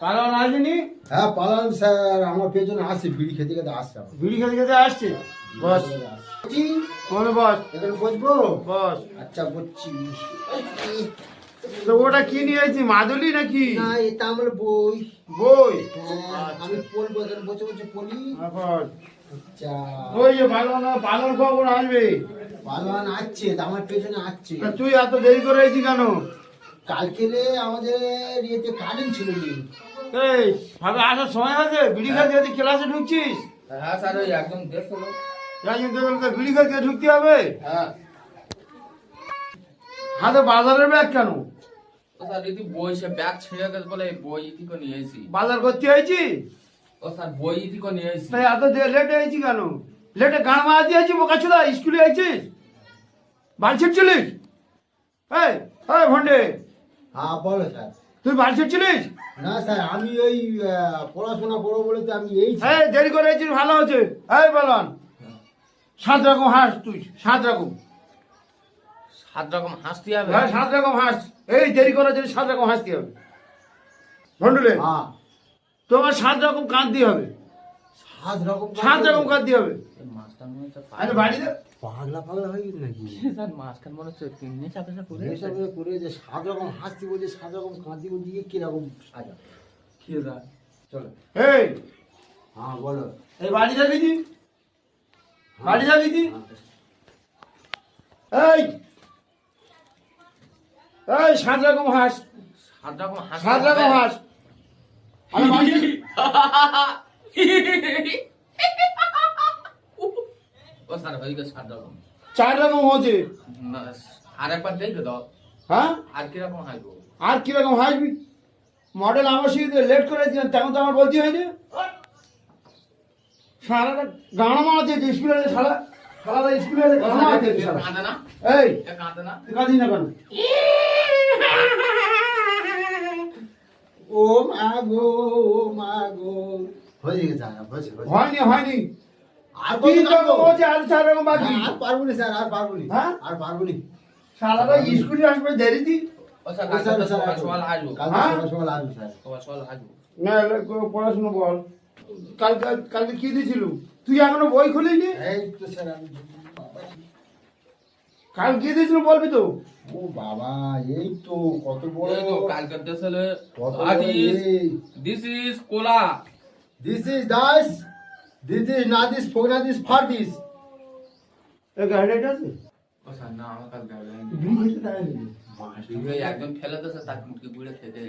কারণ আসেনি হ্যাঁ পালান স্যার আমার পেছনে আসছে বিড়ি খেতে খেতে আসছে। বিড়ি খেতে খেতে আসছে? বস। মনে বস। এখানে বসবো বস। আচ্ছা বসছি তো ওটা কি মাদুলি নাকি? না এটা আমার বই। বই? হ্যাঁ, আমি পড়ব বসে বসে পড়ি আচ্ছা। ওই যে পালন খবর আসবে। পালান আসছে আমার পেছনে আসছে। তুই এত দেরি করে এসেছি কেন? কালকে রে আমাদের ইয়েতে কারেন্ট ছিল এই ভাবে আসার সময় আছে বিড়ি খেতে ক্লাসে ঢুকছিস? হ্যাঁ স্যার ওই একদম হলো যাই কিন্তু বলতে বিড়ি খেতে ঢুকতে হবে? হ্যাঁ। হাতে বাজারের ব্যাগ কেন? ও স্যার যদি বই সে ব্যাগ ছিঁড়ে গেছে বলে বই ইতি করে নিয়ে এসেছি। বাজার করতে হয়েছি? ও স্যার বই ইতি করে নিয়ে এসেছি। তাই এত লেট হয়েছি কেন? লেটে গান মারা দিয়েছি বোকা ছিল স্কুলে আইছিস বাড়ি ছিটছিলিস এই এই ভন্ডে হ্যাঁ বলো স্যার। তুই বাড়ি ছিটছিলিস না স্যার আমি ওই পড়াশোনা করব বলে তো আমি এই দেরি করে এসেছিস ভালো হচ্ছে এই বলন। সাত রকম হাঁস তুই সাত রকম। সাত রকম হাসতে হবে হ্যাঁ সাত রকম হাঁস। এই দেরি করার জন্য সাত রকম হাসতে হবে ভন্ডুলে হ্যাঁ। তোমার সাত রকম কাঁদতে হবে। সাত রকম সাত রকম কাঁদতে হবে। এই মাঝখান মনে হচ্ছে আরে বাড়িতে পাগলা পাগলা হয়ে গেছে নাকি? স্যার মাঝখান মনে হচ্ছে তিন দিন চাপে করে করে যে সাত রকম হাসতি বলছে সাত রকম কাঁদি বলছে যে কীরকম সাজা? কি স্যার চলো। এই! হ্যাঁ বলো। এই বাড়ি যাবি কি বাড়ি যাবি কি এই! এই সাত রকম হাঁস। সাত রকম হাসতে সাত রকম হাঁস। আরে বাড়ি যাবি? ও স্যার হয়ে গেছে সাত রকম। চার রকম হচ্ছে আর একবার দেখবে দাও হ্যাঁ? আর কীরকম হাসবো আর কীরকম হাসবি মডেল আমার সাথে লেট করে দিলেন তেমন তো আমার বলতে হয়নি। সারাটা গান মারাচ্ছে স্কুলে সারা স্কুলে গান মারাচ্ছে কাঁদে না? এই কাঁদে না? তুই না কেন? ও মা গো মা গো। হয়ে গেছে স্যার বসে বসে হয়নি হয়নি। আর পারব না স্যার আর পারব না। হ্যাঁ? আর পারব না। সারাটা স্কুলে আসবে। দেরি দি হ্যাঁ? পড়াশুনো বল। কালকে কালকে কি দিয়েছিল তুই এখনও বই খুলিনি? এই তো স্যার কাল কি দিয়েছিল বলবি তো? ও বাবা এই তো কত বড় কালকের দেশ this is cola. This is Das. This is না দিস ফোগনা দিস ফার দিস এই গাড়িটা আছে ও স্যার না আমার কাছে গাড়ি নেই। বিড়ি খেতে দেয় নাকি? এই একদম ফেলে দিয়েছে তার মুখে গুড়ে খেতে